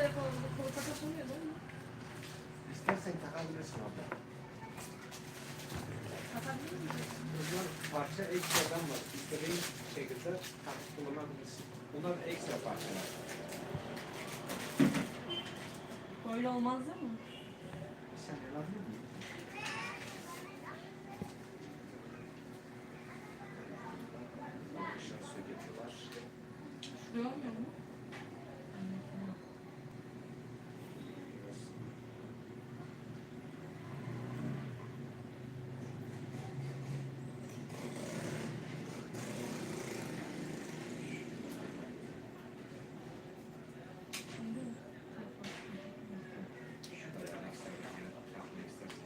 Telefonumda kolu kapatılmıyor değil mi? İstersen takabilirsin abla. Miyim? Bunlar parça ekstradan var. İstediğin şekilde takıp kullanabilirsin. Bunlar ekstra parçalar. Böyle olmaz değil mi? Sen ne alabilir miyim? Aşağı söketi var. Şuraya olmuyor mu? Şurada yani ekstra takmak istersen.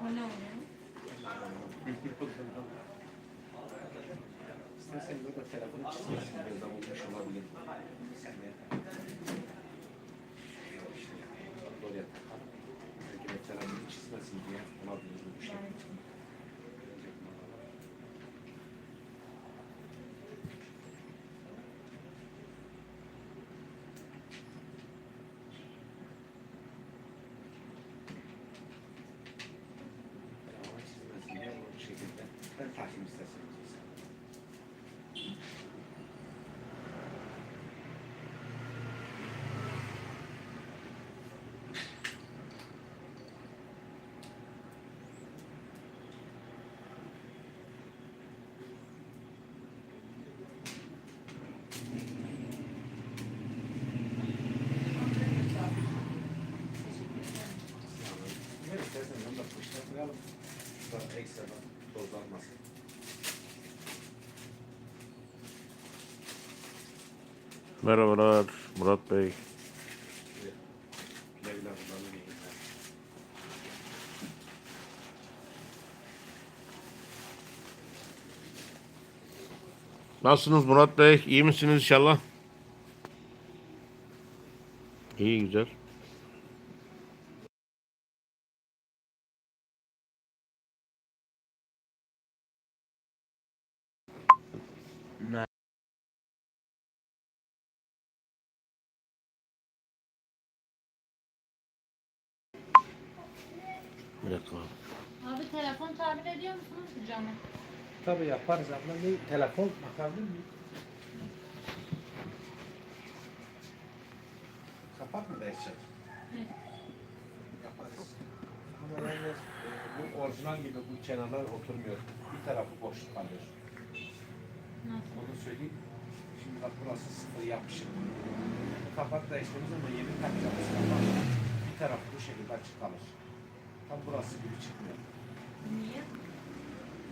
O ne oluyor? İstersen burada telefonu çizmesin. Biraz olmuş olabilir. Oraya takalım. Belki de telefonu çizmesin diye olabilir koyalım. Sonra ekstradan tozlanmasın. Merhabalar Murat Bey. Güle güle kullanın iyi günler. Nasılsınız Murat Bey? İyi misiniz inşallah? İyi güzel. Bir dakika. Abi telefon tamir ediyor musunuz bu camı? Tabii yaparız abla. Ne? Telefon bakabilir miyim? Kapak mı değişecek? Evet. Yaparız. Ama yalnız e, bu orijinal gibi bu kenarlar oturmuyor. Bir tarafı boşluk kalıyor. Nasıl? Onu söyleyeyim. Şimdi bak burası sıfır yapmışım. Kapak değiştiğimiz zaman yeni takacağımız kapak. Bir tarafı bu şekilde açık kalır. Tam burası gibi çıkmıyor. Niye?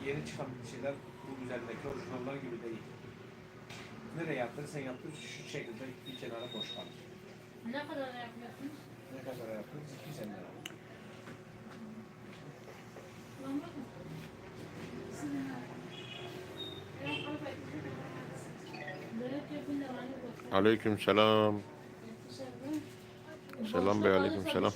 Yeni çıkan şeyler bu üzerindeki orijinallar gibi değil. Nereye yaptırırsan yaptır şu şekilde bir kenara boş kalır. Ne kadar yapıyorsunuz? Ne kadar yaptınız? 250 lira. Aleyküm selam. Selam bey, Boşluk aleyküm selam.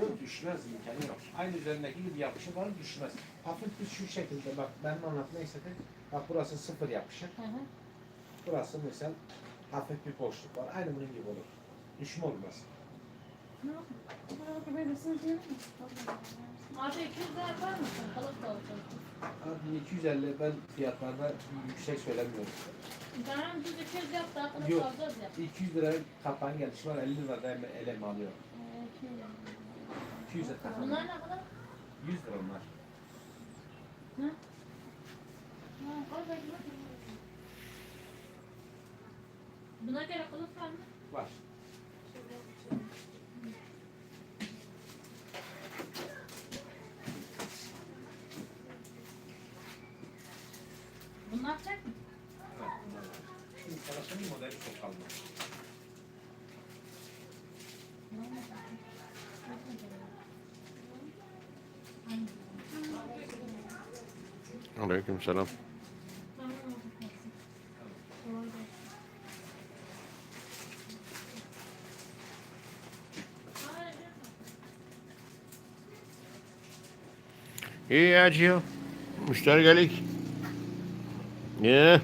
Yok düşmez imkanı yok. Aynı üzerindeki gibi yapışı var düşmez. Hafif şu şekilde bak ben anlatmayı istedim. Bak burası sıfır yapışık. Hı hı. Burası mesela hafif bir boşluk var. Aynı bunun gibi olur. Düşme olmaz. Abi 200 lira yapar mısın? Kalıp da olacak. Abi 250 ben fiyatlarda yüksek söylemiyorum. Tamam biz 200 yap daha kalıp Yok. da alacağız ya. 200 lira kapağın gelişi var 50 lira da ele eleme alıyor. Ee, 200 lira takalım. Bunlar ne kadar? 100 lira onlar. Bakayım. Buna göre kılıf var mı? Var. Bunlar tek mi? Evet, bunlar var. Şimdi çalışanın modeli çok kaldı. Aleyküm selam. İyi Cihan. Müşteri gelik. Ne?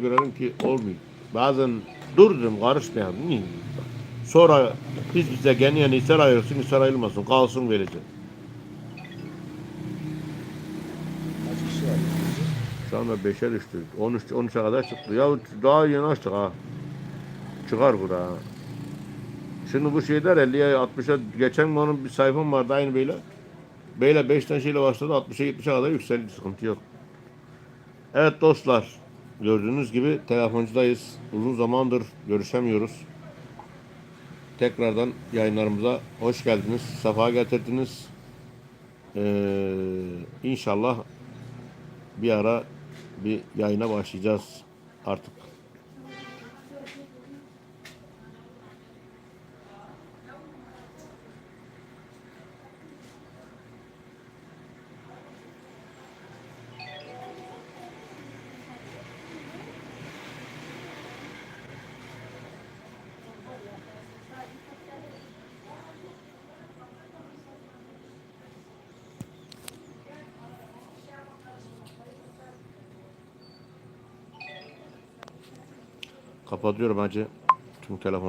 Görelim ki olmuyor. Bazen dur dedim karışmayalım. Niye? Sonra biz bize gene Nisar ayırsın, Nisar ayılmasın. Kalsın vereceğim. Kaç kişi var? Şu anda 5'e düştü. 13 13'e kadar çıktı. Ya daha yeni açtık ha. Çıkar bu da. ha. Şimdi bu şeyler 50'ye 60'a geçen onun bir sayfam vardı aynı böyle. Böyle 5'ten şeyle başladı 60'a 70'e kadar yükseldi sıkıntı yok. Evet dostlar gördüğünüz gibi telefoncudayız. Uzun zamandır görüşemiyoruz. Tekrardan yayınlarımıza hoş geldiniz. Safa getirdiniz. Ee, inşallah bir ara bir yayına başlayacağız artık. Kapatıyorum hacı. Tüm telefon